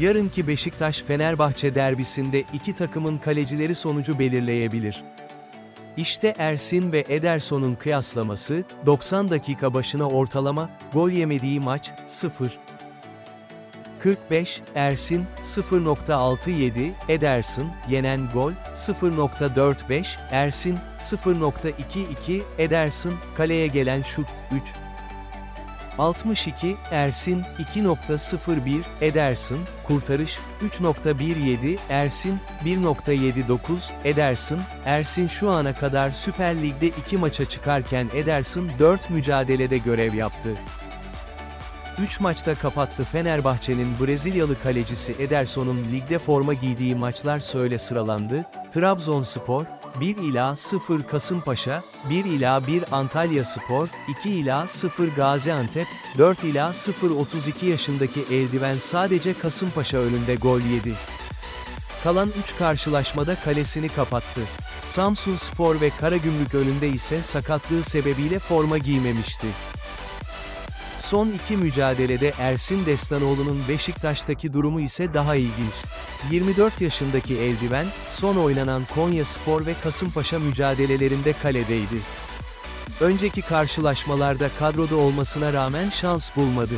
Yarınki Beşiktaş-Fenerbahçe derbisinde iki takımın kalecileri sonucu belirleyebilir. İşte Ersin ve Ederson'un kıyaslaması, 90 dakika başına ortalama, gol yemediği maç, 0. 45, Ersin, 0.67, Ederson, yenen gol, 0.45, Ersin, 0.22, Ederson, kaleye gelen şut, 3. 62, Ersin, 2.01, Ederson, kurtarış, 3.17, Ersin, 1.79, Ederson, Ersin şu ana kadar Süper Lig'de 2 maça çıkarken Ederson 4 mücadelede görev yaptı. 3 maçta kapattı Fenerbahçe'nin Brezilyalı kalecisi Ederson'un ligde forma giydiği maçlar söyle sıralandı. Trabzonspor, 1 ila 0 Kasımpaşa, 1 ila 1 Antalya Spor, 2 ila 0 Gaziantep, 4 ila 0 32 yaşındaki eldiven sadece Kasımpaşa önünde gol yedi. Kalan 3 karşılaşmada kalesini kapattı. Samsun Spor ve Karagümrük önünde ise sakatlığı sebebiyle forma giymemişti. Son iki mücadelede Ersin Destanoğlu'nun Beşiktaş'taki durumu ise daha ilginç. 24 yaşındaki eldiven, son oynanan Konya Spor ve Kasımpaşa mücadelelerinde kaledeydi. Önceki karşılaşmalarda kadroda olmasına rağmen şans bulmadı.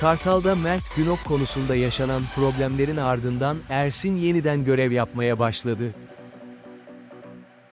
Kartal'da Mert Günok konusunda yaşanan problemlerin ardından Ersin yeniden görev yapmaya başladı.